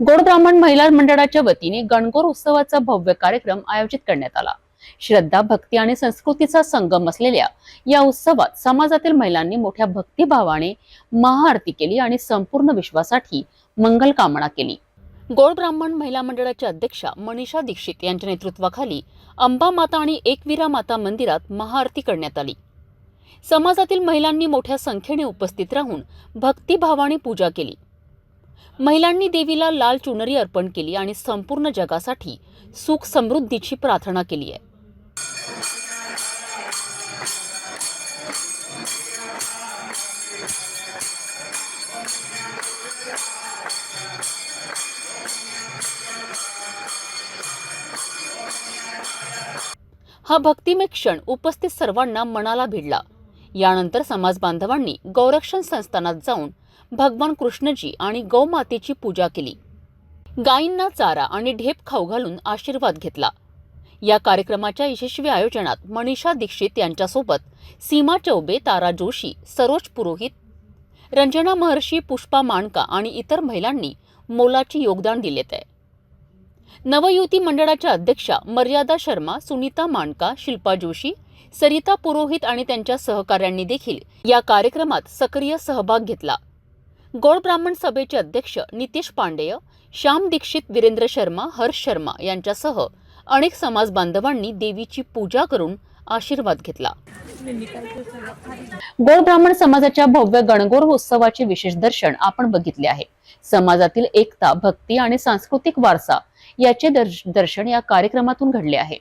गोड ब्राह्मण महिला मंडळाच्या वतीने गणगोर उत्सवाचा भव्य कार्यक्रम आयोजित करण्यात आला. श्रद्धा भक्ती आणि संस्कृतीचा संगम असलेल्या या उत्सवात समाजातील महिलांनी मोठ्या भक्तिभावाने महाआरती केली आणि संपूर्ण विश्वासाठी मंगल कामना केली. गोड ब्राह्मण महिला मंडळाच्या अध्यक्षा मनीषा दीक्षित यांच्या नेतृत्वाखाली अंबा माता आणि एकवीरा माता मंदिरात महाआरती करण्यात आली. समाजातील महिलांनी मोठ्या संख्येने उपस्थित राहून भक्तिभावाने पूजा केली. महिलांनी देवीला लाल चुनरी अर्पण केली आणि संपूर्ण जगासाठी सुख समृद्धीची प्रार्थना केली आहे. हा भक्तिमय क्षण उपस्थित सर्वांना मनाला भिडला. यानंतर समाज बांधवांनी गौरक्षण संस्थानात जाऊन भगवान कृष्णजी आणि गौमातेची पूजा केली. गायींना चारा आणि ढेप खाऊ घालून आशीर्वाद घेतला. या कार्यक्रमाच्या यशस्वी आयोजनात मनीषा दीक्षित यांच्यासोबत सीमा चौबे तारा जोशी सरोज पुरोहित रंजना महर्षी पुष्पा माणका आणि इतर महिलांनी मोलाचे योगदान दिलेत आहे नवयुती मंडळाच्या अध्यक्षा मर्यादा शर्मा सुनीता माणका शिल्पा जोशी सरिता पुरोहित आणि त्यांच्या सहकाऱ्यांनी देखील या कार्यक्रमात सक्रिय सहभाग घेतला. गोड ब्राह्मण सभेचे अध्यक्ष नितेश पांडेय श्याम दीक्षित वीरेंद्र शर्मा हर्ष शर्मा यांच्यासह अनेक समाज बांधवांनी देवीची पूजा करून आशीर्वाद घेतला. गोड ब्राह्मण समाजाच्या भव्य गणगोर उत्सवाचे विशेष दर्शन आपण बघितले आहे. समाजातील एकता भक्ती आणि सांस्कृतिक वारसा याचे दर्शन या कार्यक्रमातून घडले आहे.